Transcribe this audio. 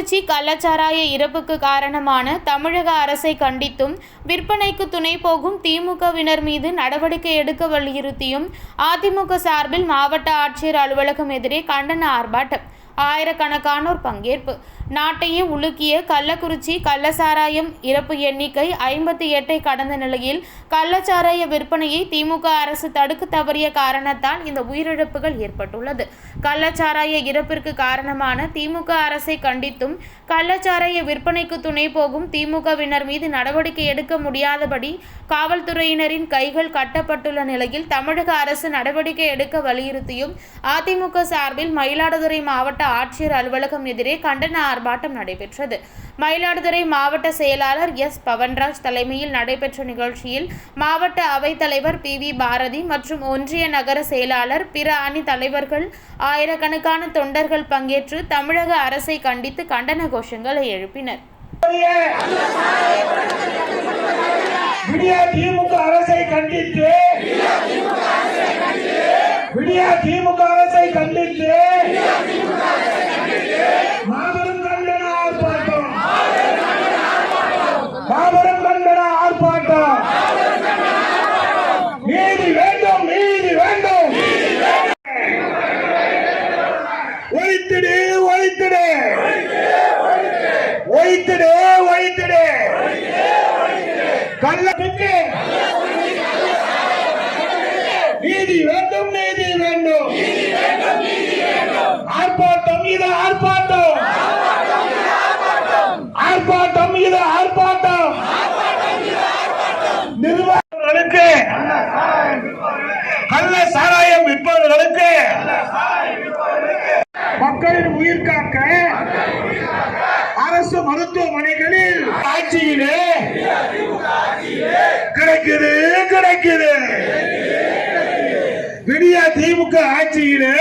கள்ளச்சாராய இறப்புக்கு காரணமான தமிழக அரசை கண்டித்தும் விற்பனைக்கு துணை போகும் திமுகவினர் மீது நடவடிக்கை எடுக்க வலியுறுத்தியும் அதிமுக சார்பில் மாவட்ட ஆட்சியர் அலுவலகம் எதிரே கண்டன ஆர்ப்பாட்டம். ஆயிரக்கணக்கானோர் பங்கேற்பு. நாட்டையே உலுக்கிய கள்ளக்குறிச்சி கள்ளச்சாராயம் இறப்பு எண்ணிக்கை ஐம்பத்தி எட்டை கடந்த நிலையில் கள்ளச்சாராய விற்பனையை திமுக அரசு தடுக்க தவறிய காரணத்தால் இந்த உயிரிழப்புகள் ஏற்பட்டுள்ளது. கள்ளச்சாராய இறப்பிற்கு காரணமான திமுக அரசை கண்டித்தும் கள்ளச்சாராய விற்பனைக்கு துணை போகும் திமுகவினர் மீது நடவடிக்கை எடுக்க முடியாதபடி காவல்துறையினரின் கைகள் கட்டப்பட்டுள்ள நிலையில் தமிழக அரசு நடவடிக்கை எடுக்க வலியுறுத்தியும் அதிமுக சார்பில் மயிலாடுதுறை மாவட்ட ஆட்சியர் அலுவலகம் எதிரே கண்டன ஆர்ப்பாட்டம் நடைபெற்றது. மயிலாடுதுறை மாவட்ட செயலாளர் எஸ். பவன்ராஜ் தலைமையில் நடைபெற்ற நிகழ்ச்சியில் மாவட்ட அவைத்தலைவர் பி. வி. பாரதி மற்றும் ஒன்றிய நகர செயலாளர் பிற அணி தலைவர்கள் ஆயிரக்கணக்கான தொண்டர்கள் பங்கேற்று தமிழக அரசை கண்டித்து கண்டன கோஷங்களை எழுப்பினர். விடியா திமுக அரசை கண்டித்து விடியா திமுக அரசை கண்டித்து மாபெரும் கண்டன ஆர்ப்பாட்டம் மாபெரும் கண்டன ஆர்ப்பாட்டம் நீதி வேண்டும் நீதி வேண்டும். ஒழித்திடு ஒழித்திடு. ஒழித்திடு ஒழித்திடு. கள்ளத்துக்கு நீதி வேண்டும் நீதி வேண்டும். ஆர்ப்பாட்டம் இது ஆர்ப்பாட்டம் ஆர்ப்பாட்டம் இது ஆர்ப்பாட்டம் நிர்வாகிகளுக்கு கள்ள சாராயம் விற்பவர்களுக்கு மக்களின் உயிர் காக்க அரசு மருத்துவமனைகளில் ஆட்சியிலே கிடைக்குது கிடைக்குது. விடியா திமுக ஆட்சியிலே